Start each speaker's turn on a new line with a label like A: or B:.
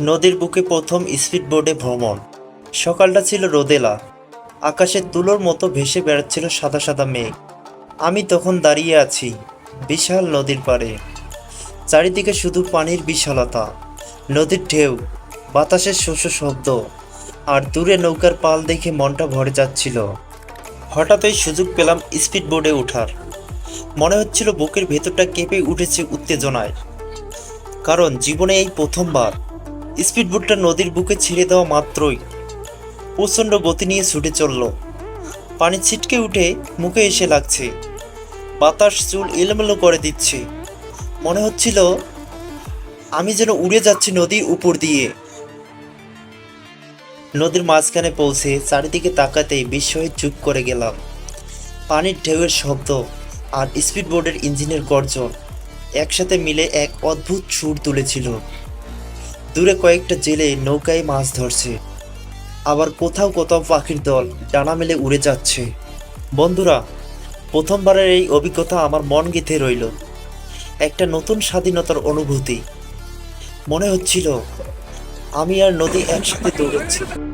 A: নদীর বুকে প্রথম স্পিড বোর্ডে ভ্রমণ। সকালটা ছিল রোদেলা। আকাশে তুলোর মতো ভেসে বেড়াচ্ছিল সাদা সাদা মেঘ। আমি তখন দাঁড়িয়ে আছি বিশাল নদীর পাড়ে। চারিদিকে শুধু পানির বিশালতা। নদীর ঢেউ, বাতাসের শস্য শব্দ, আর দূরে নৌকার পাল দেখে মনটা ভরে যাচ্ছিল। হঠাৎই সুযোগ পেলাম স্পিড বোর্ডে ওঠার। মনে হচ্ছিল বুকের ভেতরটা কেঁপে উঠেছে উত্তেজনায়। কারণ জীবনে এই প্রথমবার। স্পিডবোটটা নদীর বুকে ছেড়ে দেওয়া মাত্রই প্রচণ্ড গতি নিয়ে ছুটে চলল। পানি ছিটকে উঠে মুখে এসে লাগছে। বাতাস চুল এলোমেলো করে দিচ্ছে। মনে হচ্ছিল, আমি যেন উড়ে যাচ্ছি নদীর উপর দিয়ে। নদীর মাঝখানে পৌঁছে চারিদিকে তাকাতেই বিস্ময়ে চুপ করে গেলাম। পানির ঢেউয়ের শব্দ আর স্পিডবোটের ইঞ্জিনের গর্জন একসাথে মিলে এক অদ্ভুত সুর তুলেছিল। দূরে কয়েকটা জেলে নৌকায় মাছ ধরছে। আবার কোথাও কোথাও পাখির দল ডানা মেলে উড়ে যাচ্ছে। বন্ধুরা, প্রথমবারের এই অভিজ্ঞতা আমার মন গেঁথে রইল। একটা নতুন স্বাধীনতার অনুভূতি। মনে হচ্ছিল, আমি আর নদী একসাথে দৌড়াচ্ছি।